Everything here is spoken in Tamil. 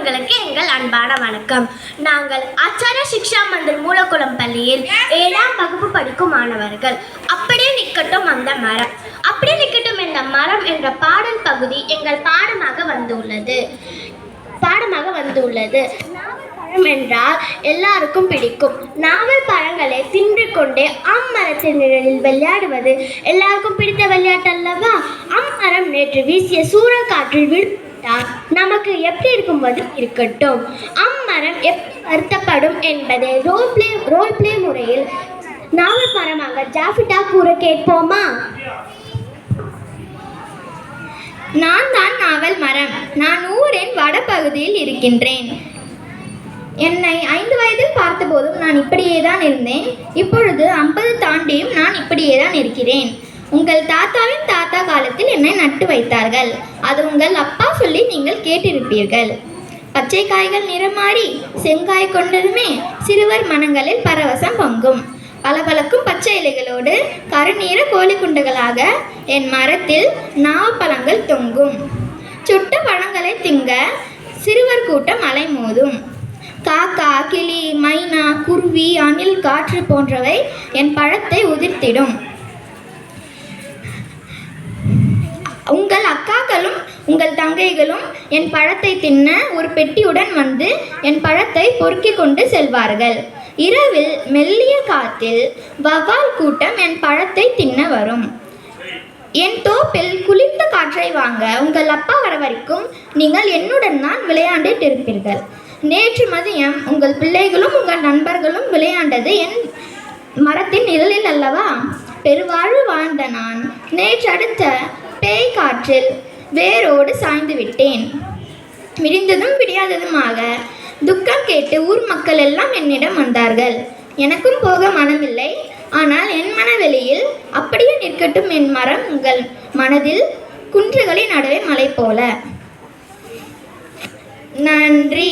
சொந்தங்களுக்கு எங்கள் அன்பான வணக்கம். நாங்கள் ஆச்சாரிய சிக்ஷா மந்திர் மூலக்குளம் பள்ளியில் ஏழாம் வகுப்பு படிக்கும் மாணவர்கள். அப்படியே நிற்கட்டும் அந்த மரம். அப்படியே நிற்கட்டும் இந்த மரம் என்ற பாடல் பகுதி எங்கள் பாடமாக வந்துள்ளது. பாடமாக வந்துள்ளது. நாவல் பழம் என்றால் எல்லாருக்கும் பிடிக்கும். நாவல் பழங்களை தின்று கொண்டே அம்மரத்தின் நிழலில் விளையாடுவது எல்லாருக்கும் பிடித்த விளையாட்டு அல்லவா அம்மரம் நேற்று வீசிய சூறக்காற்றில் விழுந்தால் நமக்கு எப்படி இருக்கும்போது இருக்கட்டும். அம்மரம் எப்படி வருத்தப்படும் என்பதை ரோல் பிளே ரோல் பிளே முறையில் நாவல் மரமாக ஜாஃபிட்டா கூற கேட்போமா? நான் தான் நாவல் மரம். நான் ஊரின் வடபகுதியில் இருக்கின்றேன். என்னை ஐந்து வயதில் பார்த்தபோதும் நான் இப்படியே தான் இருந்தேன். இப்பொழுது ஐம்பது தாண்டியும் நான் இப்படியே தான் இருக்கிறேன். உங்கள் தாத்தாவின் தாத்தா காலத்தில் என்னை நட்டு வைத்தார்கள். அது உங்கள் அப்பா சொல்லி நீங்கள் கேட்டிருப்பீர்கள். பச்சை காய்கள் நிறம் மாறி செங்காய் கொண்டதுமே சிறுவர் மனங்களில் பரவசம் பொங்கும். பளபளக்கும் பச்சை இலைகளோடு கருநீர கோழி குண்டுகளாக என் மரத்தில் நாவப்பழங்கள் தொங்கும். சுட்ட பழங்களை திங்க சிறுவர் கூட்டம் அலைமோதும் காக்கா கிளி மைனா குருவி அணில் காற்று போன்றவை என் பழத்தை உதிர்த்திடும். தங்கைகளும் என் பழத்தை தின்ன ஒரு பெட்டியுடன் வந்து என் பழத்தை பொறுக்கிக் கொண்டு செல்வார்கள். இரவில் மெல்லிய காத்தில் வவ்வால் கூட்டம் என் பழத்தை தின்ன வரும். என் தோப்பில் குளிர்ந்த காற்றை வாங்க உங்கள் அப்பா வர வரைக்கும் நீங்கள் என்னுடன் தான் விளையாண்டிட்டு இருப்பீர்கள். நேற்று மதியம் உங்கள் பிள்ளைகளும் உங்கள் நண்பர்களும் விளையாண்டது என் மரத்தின் நிழலில் அல்லவா? பெருவாழ்வு வாழ்ந்த நான். நேற்று அடுத்த பேய் காற்றில் வேரோடு சாய்ந்து விட்டேன். விடிந்ததும் விடியாததுமாக துக்கம் கேட்டு ஊர் மக்கள் எல்லாம் என்னிடம் வந்தார்கள். எனக்கும் போக மனமில்லை. ஆனால் என் மனவெளியில் அப்படியே நிற்கட்டும் என் மரம் உங்கள் மனதில் குன்றுகளின் நடுவே மலை போல. நன்றி.